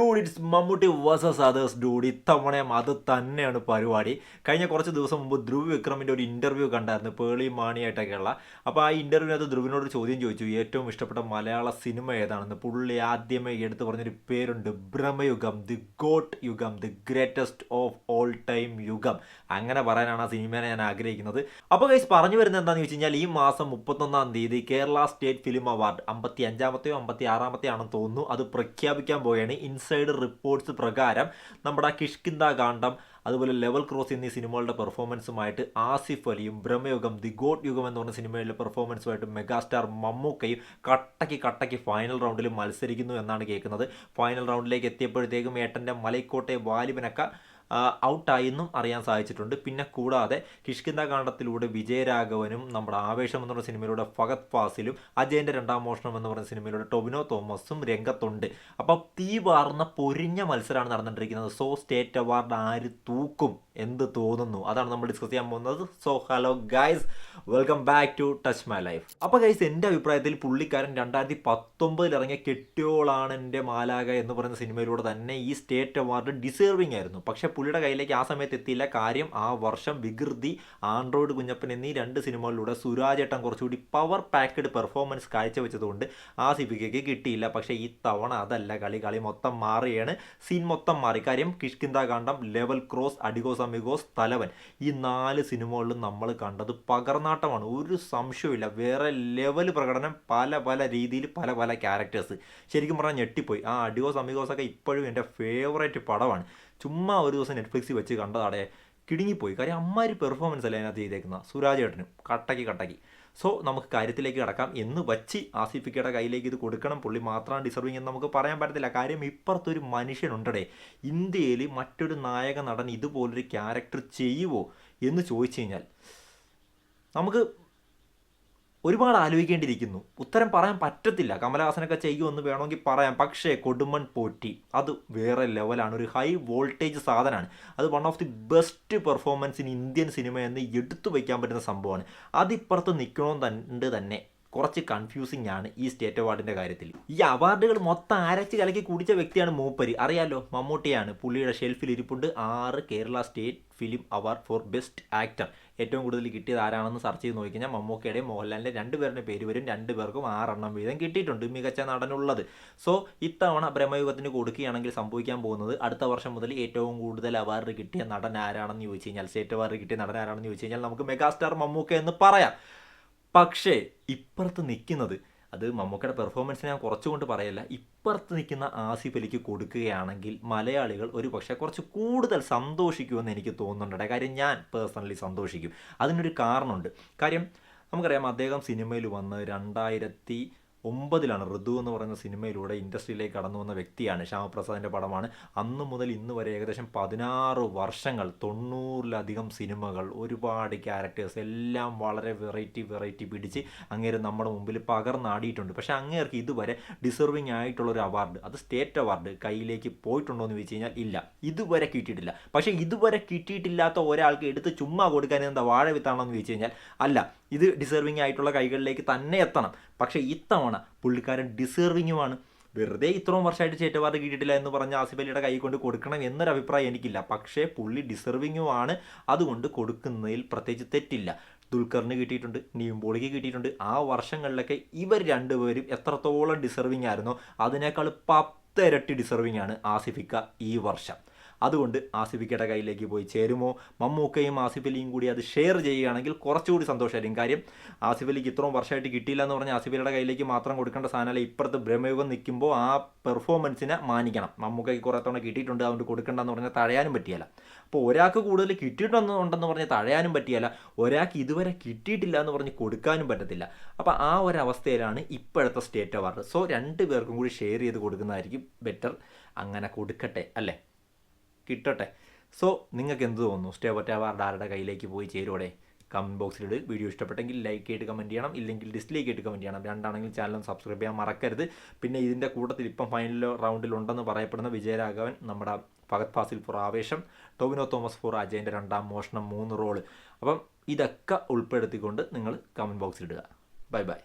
Dude it's Mammootty versus others dude ഇത്തവണയും അത് തന്നെയാണ് പരിപാടി. കഴിഞ്ഞ കുറച്ച് ദിവസം മുമ്പ് ധ്രുവ് വിക്രമിന്റെ ഒരു ഇന്റർവ്യൂ കണ്ടായിരുന്നു പേളി മാണിയായിട്ടൊക്കെയുള്ള. അപ്പോൾ ആ ഇന്റർവ്യൂവിനകത്ത് ധ്രുവിനോട് ചോദ്യം ചോദിച്ചു ഏറ്റവും ഇഷ്ടപ്പെട്ട മലയാള സിനിമ ഏതാണെന്ന്? പുള്ളി ആദ്യമേ എടുത്തു പറഞ്ഞൊരു പേരുണ്ട് ബ്രഹ്മയുഗം ദി ഗോട്ട് യുഗം the greatest of all time യുഗം. അങ്ങനെ പറയാനാണ് ആ സിനിമയെ ഞാൻ ആഗ്രഹിക്കുന്നത്. അപ്പോൾ ഗൈസ് പറഞ്ഞു വരുന്നത് എന്താണെന്ന് വെച്ച് കഴിഞ്ഞാൽ ഈ മാസം മുപ്പത്തൊന്നാം തീയതി കേരള സ്റ്റേറ്റ് ഫിലിം അവാർഡ് അമ്പത്തി അഞ്ചാമത്തെയോ അമ്പത്തി ആറാമത്തെയോ ആണെന്ന് തോന്നുന്നു. അത് പ്രഖ്യാപിക്കാൻ പോവുകയാണ്. ഇൻസൈഡ് റിപ്പോർട്ട്സ് പ്രകാരം നമ്മുടെ കിഷ്കിന്ദ കാണ്ഡം അതുപോലെ ലെവൽ ക്രോസ് എന്നീ സിനിമകളുടെ പെർഫോമൻസുമായിട്ട് ആസിഫ് അലിയും ബ്രഹ്മയുഗം ദി ഗോഡ് യുഗം എന്ന് പറഞ്ഞ സിനിമയിലെ പെർഫോമൻസുമായിട്ട് മെഗാസ്റ്റാർ മമ്മൂക്കയും കട്ടയ്ക്ക് കട്ടയ്ക്ക് ഫൈനൽ റൗണ്ടിൽ മത്സരിക്കുന്നു എന്നാണ് കേൾക്കുന്നത്. ഫൈനൽ റൗണ്ടിലേക്ക് എത്തിയപ്പോഴത്തേക്കും ഏട്ടന്റെ മലൈക്കോട്ടെ വാലിബനൊക്കെ ഔട്ടായെന്നും അറിയാൻ സാധിച്ചിട്ടുണ്ട്. പിന്നെ കൂടാതെ കിഷ്കിന്ദ കാണ്ഡത്തിലൂടെ വിജയരാഘവനും നമ്മുടെ ആവേശം എന്ന് പറഞ്ഞ സിനിമയിലൂടെ ഫഗത് ഫാസിലും അജയന്റെ രണ്ടാം മോഷണം എന്ന് പറഞ്ഞ സിനിമയിലൂടെ ടൊബിനോ തോമസും രംഗത്തുണ്ട്. അപ്പോൾ തീ വാർന്ന പൊരിഞ്ഞ മത്സരമാണ് നടന്നുകൊണ്ടിരിക്കുന്നത് സോ സ്റ്റേറ്റ് അവാർഡ് ആര് തൂക്കും? എന്ത് തോന്നുന്നു? അതാണ് നമ്മൾ ഡിസ്കസ് ചെയ്യാൻ പോകുന്നത്. So hello guys welcome back to touch my life. അപ്പോൾ ഗൈസ് എന്റെ അഭിപ്രായത്തിൽ പുള്ളിക്കാരൻ രണ്ടായിരത്തി പത്തൊമ്പതിൽ ഇറങ്ങിയ കെട്ടിയോളാണ് എന്റെ മാലാക എന്ന് പറയുന്ന സിനിമയിലൂടെ തന്നെ ഈ സ്റ്റേറ്റ് അവാർഡ് ഡിസേർവിംഗ് ആയിരുന്നു. പക്ഷേ പുള്ളിയുടെ കയ്യിലേക്ക് ആ സമയത്ത് എത്തിയില്ല. കാര്യം ആ വർഷം വികൃതി ആൻഡ്രോയിഡ് കുഞ്ഞപ്പൻ എന്നീ രണ്ട് സിനിമകളിലൂടെ സുരാജേട്ടൻ കുറച്ചുകൂടി പവർ പാക്ഡ് പെർഫോമൻസ് കാഴ്ചവെച്ചതുകൊണ്ട് ആ സിബിക്കയ്ക്ക് കിട്ടിയില്ല. പക്ഷേ ഈ തവണ അതല്ല. കളി കളി മൊത്തം മാറിയാണ് സീൻ മൊത്തം മാറി. കാര്യം Kishkindha Kandam level cross Adios Amigos Thalavan. ഈ നാല് സിനിമകളിലും നമ്മൾ കണ്ടത് പകർനാട്ടമാണ് ഒരു സംശയമില്ല വേറെ ലെവൽ പ്രകടനം പല പല രീതിയിൽ പല പല ക്യാരക്ടേഴ്സ് ശരിക്കും പറഞ്ഞാൽ ഞെട്ടിപ്പോയി. ആ അഡിഗോസ് അമിഗോസ് ഒക്കെ ഇപ്പോഴും എന്റെ ഫേവറേറ്റ് പടമാണ്. ചുമ്മാ ഒരു ദിവസം നെറ്റ്ഫ്ലിക്സിൽ വെച്ച് കണ്ടതാടെ കിടുങ്ങിപ്പോയി. കാര്യം അമ്മാരി പെർഫോമൻസ് അല്ലേ അതിനകത്ത് സുരാജ് ഏട്ടനും. കട്ടക്കി കട്ടക്കി. സോ നമുക്ക് കാര്യത്തിലേക്ക് കിടക്കാം. എന്ന് വച്ച് ആസിഫിക്കയുടെ കയ്യിലേക്ക് ഇത് കൊടുക്കണം. പുള്ളി മാത്രമാണ് ഡിസർവിങ് എന്ന് നമുക്ക് പറയാൻ പറ്റത്തില്ല. കാര്യം ഇപ്പുറത്തൊരു മനുഷ്യനുണ്ടടേ. ഇന്ത്യയിൽ മറ്റൊരു നായക നടൻ ഇതുപോലൊരു ക്യാരക്ടർ ചെയ്യുവോ എന്ന് ചോദിച്ചു കഴിഞ്ഞാൽ നമുക്ക് ഒരുപാട് ആലോചിക്കേണ്ടിയിരിക്കുന്നു ഉത്തരം പറയാൻ പറ്റത്തില്ല. കമലഹാസനൊക്കെ ചെയ്യുമെന്ന് വേണമെങ്കിൽ പറയാം. പക്ഷേ കൊടുമൺ പോറ്റി അത് വേറെ ലെവലാണ്. ഒരു ഹൈ വോൾട്ടേജ് സാധനമാണ്. അത് one of the best performance in Indian cinema എന്ന് എടുത്തു വയ്ക്കാൻ പറ്റുന്ന സംഭവമാണ്. അതിപ്പുറത്ത് നിൽക്കണമെന്നുണ്ട് തന്നെ. കുറച്ച് കൺഫ്യൂസിങ് ആണ് ഈ സ്റ്റേറ്റ് അവാർഡിന്റെ കാര്യത്തിൽ. ഈ അവാർഡുകൾ മൊത്തം അരച്ച് കലക്കി കുടിച്ച വ്യക്തിയാണ് മൂപ്പരി. അറിയാലോ മമ്മൂട്ടിയാണ്. പുള്ളിയുടെ ഷെൽഫിൽ ഇരിപ്പുണ്ട് ആറ് Kerala state film award for best actor. ഏറ്റവും കൂടുതൽ കിട്ടിയത് ആരാണെന്ന് സെർച്ച് ചെയ്ത് നോക്കിക്കഴിഞ്ഞാൽ മമ്മൂക്കയുടെയും മോഹൻലാലിന്റെ രണ്ടുപേരുടെ പേര് വരും രണ്ടുപേർക്കും ആറെണ്ണം വീതം കിട്ടിയിട്ടുണ്ട് മികച്ച നടനുള്ളത്. സോ ഇത്തവണ ബ്രഹ്മയുഗത്തിന് കൊടുക്കുകയാണെങ്കിൽ സംഭവിക്കാൻ പോകുന്നത് അടുത്ത വർഷം മുതൽ ഏറ്റവും കൂടുതൽ അവാർഡ് കിട്ടിയ നടൻ ആരാണെന്ന് ചോദിച്ചു കഴിഞ്ഞാൽ സ്റ്റേറ്റ് അവാർഡ് കിട്ടിയ നടൻ ആരാണെന്ന് ചോദിച്ചു കഴിഞ്ഞാൽ നമുക്ക് മെഗാസ്റ്റാർ മമ്മൂക്ക എന്ന് പറയാം. പക്ഷേ ഇപ്പുറത്ത് നിൽക്കുന്നത് അത് മമ്മൂക്കയുടെ പെർഫോമൻസ് ഞാൻ കുറച്ചുകൊണ്ട് പറയല്ല. ഇപ്പുറത്ത് നിൽക്കുന്ന ആസിഫ് അലിക്ക് കൊടുക്കുകയാണെങ്കിൽ മലയാളികൾ ഒരു പക്ഷേ കുറച്ച് കൂടുതൽ സന്തോഷിക്കുമെന്ന് എനിക്ക് തോന്നുന്നുണ്ട്. കാര്യം ഞാൻ പേഴ്സണലി സന്തോഷിക്കും. അതിനൊരു കാരണമുണ്ട്. കാര്യം നമുക്കറിയാം അദ്ദേഹം സിനിമയിൽ വന്ന് രണ്ടായിരത്തി ഒമ്പതിലാണ് ഋതു എന്ന് പറയുന്ന സിനിമയിലൂടെ ഇൻഡസ്ട്രിയിലേക്ക് കടന്നു വന്ന വ്യക്തിയാണ് ശ്യാമപ്രസാദിന്റെ പടമാണ്. അന്ന് മുതൽ ഇന്ന് വരെ ഏകദേശം പതിനാറ് വർഷങ്ങൾ തൊണ്ണൂറിലധികം സിനിമകൾ ഒരുപാട് ക്യാരക്ടേഴ്സ് എല്ലാം വളരെ വെറൈറ്റി വെറൈറ്റി പിടിച്ച് അങ്ങേര് നമ്മുടെ മുമ്പിൽ പകർന്നാടിയിട്ടുണ്ട് പക്ഷേ അങ്ങേർക്ക് ഇതുവരെ ഡിസർവിങ് ആയിട്ടുള്ള ഒരു അവാർഡ് അത് സ്റ്റേറ്റ് അവാർഡ് കയ്യിലേക്ക് പോയിട്ടുണ്ടോ എന്ന് ചോദിച്ചു കഴിഞ്ഞാൽ ഇല്ല. ഇതുവരെ കിട്ടിയിട്ടില്ല. പക്ഷേ ഇതുവരെ കിട്ടിയിട്ടില്ലാത്ത ഒരാൾക്ക് എടുത്ത് ചുമ്മാ കൊടുക്കാൻ എന്താ വാഴ വിത്താണോ എന്ന് ചോദിച്ചു കഴിഞ്ഞാൽ അല്ല. ഇത് ഡിസേർവിങ് ആയിട്ടുള്ള കൈകളിലേക്ക് തന്നെ എത്തണം. പക്ഷേ ഇത്തവണ പുള്ളിക്കാരൻ ഡിസേർവിങ്ങുമാണ് വെറുതെ ഇത്രയും വർഷമായിട്ട് സ്റ്റേറ്റ് കിട്ടിയിട്ടില്ല എന്ന് പറഞ്ഞ ആസിഫ് അലിയുടെ കൈ കൊണ്ട് കൊടുക്കണം എന്നൊരു അഭിപ്രായം എനിക്കില്ല. പക്ഷേ പുള്ളി ഡിസർവിങ്ങുമാണ് അതുകൊണ്ട് കൊടുക്കുന്നതിൽ പ്രത്യേകിച്ച് തെറ്റില്ല. ദുൽഖറിന് കിട്ടിയിട്ടുണ്ട് നീമ്പോളിക്ക് കിട്ടിയിട്ടുണ്ട്. ആ വർഷങ്ങളിലൊക്കെ ഇവർ രണ്ടുപേരും എത്രത്തോളം ഡിസർവിങ് ആയിരുന്നോ അതിനേക്കാൾ പത്തിരട്ടി ഡിസർവിങ് ആണ് ആസിഫിക്ക ഈ വർഷം. അതുകൊണ്ട് ആസിഫിക്കയുടെ കയ്യിലേക്ക് പോയി ചേരുമോ? മമ്മൂക്കയും ആസിഫ് അലിയും കൂടി അത് ഷെയർ ചെയ്യുകയാണെങ്കിൽ കുറച്ചുകൂടി സന്തോഷമായിരിക്കും കാര്യം ആസിഫ് അലിക്ക് ഇത്രയും വർഷമായിട്ട് കിട്ടിയില്ല എന്ന് പറഞ്ഞാൽ ആസിഫ് അലിയുടെ കയ്യിലേക്ക് മാത്രം കൊടുക്കേണ്ട സാധനമല്ല ഇപ്പുറത്ത് ബ്രഹ്മയുഗം നിൽക്കുമ്പോൾ ആ പെർഫോമൻസിനെ മാനിക്കണം. മമ്മൂക്കയ്ക്ക് കുറേ തവണ കിട്ടിയിട്ടുണ്ട് അതുകൊണ്ട് കൊടുക്കേണ്ടെന്ന് പറഞ്ഞാൽ തഴയാനും പറ്റിയല്ല. അപ്പോൾ ഒരാൾക്ക് കൂടുതൽ കിട്ടിയിട്ടുണ്ടെന്നുണ്ടെന്ന് പറഞ്ഞ് തഴയാനും പറ്റിയല്ല ഒരാൾക്ക് ഇതുവരെ കിട്ടിയിട്ടില്ല എന്ന് പറഞ്ഞ് കൊടുക്കാനും പറ്റത്തില്ല. അപ്പോൾ ആ ഒരു അവസ്ഥയിലാണ് ഇപ്പോഴത്തെ സ്റ്റേറ്റ് അവാർഡ് സോ രണ്ട് പേർക്കും കൂടി ഷെയർ ചെയ്ത് കൊടുക്കുന്നതായിരിക്കും ബെറ്റർ അങ്ങനെ കൊടുക്കട്ടെ അല്ലേ? കിട്ടട്ടെ. സോ നിങ്ങൾക്ക് എന്ത് തോന്നുന്നു? സ്റ്റേ ഒറ്റ അവാർഡ് ആരുടെ കയ്യിലേക്ക് പോയി ചേരുവോടെ കമന്റ് ബോക്സിലിട് വീഡിയോ ഇഷ്ടപ്പെട്ടെങ്കിൽ ലൈക്ക് ആയിട്ട് കമന്റ് ചെയ്യണം. ഇല്ലെങ്കിൽ ഡിസ്ലൈക്ക് ആയിട്ട് കമന്റ് ചെയ്യണം. രണ്ടാണെങ്കിൽ ചാനലും സബ്സ്ക്രൈബ് ചെയ്യാൻ മറക്കരുത്. പിന്നെ ഇതിന്റെ കൂട്ടത്തിൽ ഇപ്പം ഫൈനൽ റൗണ്ടിലുണ്ടെന്ന് പറയപ്പെടുന്ന വിജയരാഘവൻ നമ്മുടെ ഫഗത് ഫാസിൽ ഫോർ ആവേശം ടോവിനോ തോമസ് ഫോർ അജയന്റെ രണ്ടാം മോഷണം മൂന്ന് റോൾ അപ്പം ഇതൊക്കെ ഉൾപ്പെടുത്തിക്കൊണ്ട് നിങ്ങൾ കമന്റ് ബോക്സിലിടുക ബൈ ബൈ